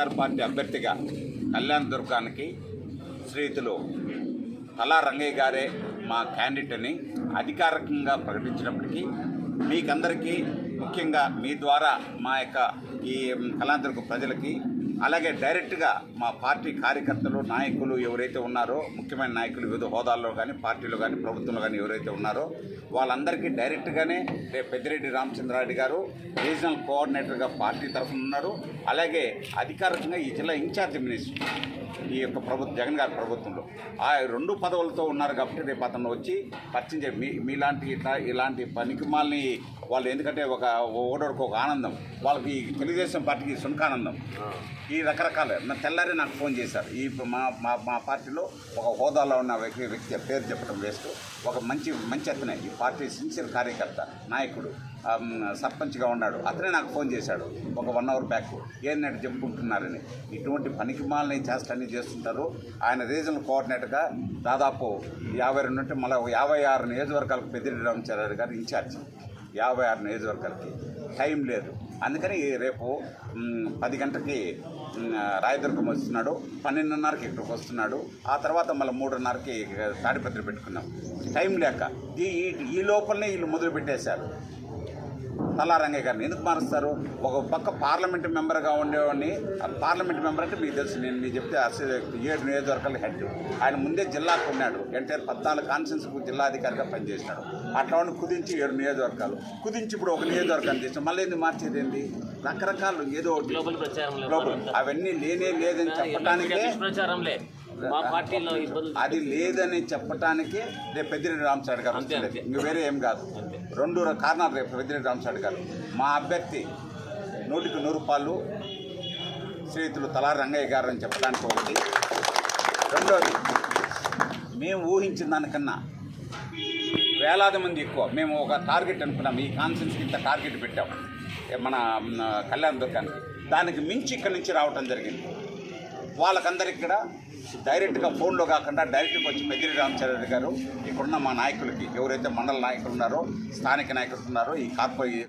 YSR party అభ్యర్థిగా కళ్యాణ్ దుర్గానికి శ్రీతులు తలా రంగయ్య గారే మా క్యాండిడేట్ అని అధికారికంగా ప్రకటించినప్పటికీ మీకందరికీ ముఖ్యంగా మీ ద్వారా మా యొక్క ఈ కళాంతరకు ప్రజలకి అలాగే డైరెక్ట్గా మా పార్టీ కార్యకర్తలు నాయకులు ఎవరైతే ఉన్నారో ముఖ్యమైన నాయకులు వివిధ హోదాల్లో కానీ పార్టీలో కానీ ప్రభుత్వంలో కానీ ఎవరైతే ఉన్నారో వాళ్ళందరికీ డైరెక్ట్గానే రేపు పెద్దిరెడ్డి రామచంద్రారెడ్డి గారు రీజనల్ కోఆర్డినేటర్గా పార్టీ తరఫున ఉన్నారు. అలాగే అధికారికంగా ఈ జిల్లా ఇన్ఛార్జ్ మినిస్టర్ ఈ యొక్క ప్రభుత్వం జగన్ గారి ప్రభుత్వంలో. ఆ రెండు పదవులతో ఉన్నారు కాబట్టి రేపు అతను వచ్చి పరిచయం చేయ మీ మీలాంటి ఇట్లా ఇలాంటి పనికిమాలని వాళ్ళు ఎందుకంటే ఒక ఓడోడికి ఒక ఆనందం. వాళ్ళకి ఈ తెలుగుదేశం పార్టీకి సునకానందం. ఈ రకరకాల. నా తెల్లారి నాకు ఫోన్ చేశారు. ఈ మా మా మా పార్టీలో ఒక హోదాలో ఉన్న వ్యక్తి వ్యక్తి పేరు చెప్పడం వేస్ట్. ఒక మంచి మంచి అతనే. ఈ పార్టీ సిన్సియర్ కార్యకర్త నాయకుడు సర్పంచ్గా ఉన్నాడు. అతనే నాకు ఫోన్ చేశాడు. ఒక వన్ అవర్ బ్యాక్. ఏంటంటే చెప్పుకుంటున్నారని. ఇటువంటి పనికిమాలని చేస్తాన్ని చేస్తుంటారు. ఆయన రీజనల్ కోఆర్డినేటర్గా దాదాపు యాభై రెండు అంటే మళ్ళీ యాభై ఆరు నియోజకవర్గాలకు పెద్దిరెడ్డి రామచంద్ర గారు ఇన్ఛార్జ్. యాభై ఆరు నియోజకవర్గాలకి. టైం లేదు. అందుకని రేపు పది గంటకి రాయదుర్గం వస్తున్నాడు పన్నెండున్నరకి ఇక్కడికి వస్తున్నాడు ఆ తర్వాత మళ్ళీ మూడున్నరకి తాడిపత్రి పెట్టుకున్నాం. టైం లేక. ఈ ఈ- ఈ లోపలనే వీళ్ళు మొదలు పెట్టేశారు తలారంగయ్య గారిని ఎందుకు మారుస్తారు? ఒక పక్క పార్లమెంట్ మెంబర్గా ఉండేవాడిని. ఆ పార్లమెంట్ మెంబర్ అంటే మీకు తెలుసు నేను మీకు చెప్తే ఏడు నియోజకవర్గాల హెడ్. ఆయన ముందే జిల్లాకు ఉన్నాడు. ఎన్టీఆర్ పద్నాలుగు కాన్స్టిట్యూన్సీకు జిల్లాధికారిగా పనిచేసినాడు అట్లా ఉండి కుదించి ఏడు నియోజకవర్గాలు. కుదించి ఇప్పుడు ఒక నియోజకవర్గాన్ని చేసిన మళ్ళీ ఎందుకు మార్చేది ఏంది? రకరకాలు ఏదో గ్లోబల్ అవన్నీ లేనే లేదని చెప్పడానికే అది లేదని చెప్పటానికి రేపు పెద్దిరెడ్డి రామచారి గారు. ఇంక వేరే ఏం కాదు. రెండు కారణాలు రేపు పెద్దిరెడ్డి రామచారి గారు. మా అభ్యర్థి నూటికి నూరు రూపాయలు శ్రీయుతులు తలా రంగయ్య గారు అని చెప్పడానికి ఒకటి. రెండోది మేము ఊహించిన దానికన్నా వేలాది మంది ఎక్కువ. మేము ఒక టార్గెట్ అనుకున్నాం. ఈ కాన్ఫరెన్స్కి ఇంత టార్గెట్ పెట్టాం. మన కళ్యాణ్ దుర్గానికి దానికి మించి ఇక్కడి నుంచి రావటం జరిగింది. వాళ్ళకందరికి కూడా డైరెక్ట్గా ఫోన్లో కాకుండా డైరెక్ట్గా వచ్చి పెద్దిరి రామచంద్ర గారు ఇక్కడున్న మా నాయకులకి ఎవరైతే మండల నాయకులు ఉన్నారో స్థానిక నాయకులు ఉన్నారో ఈ కార్పొరేట్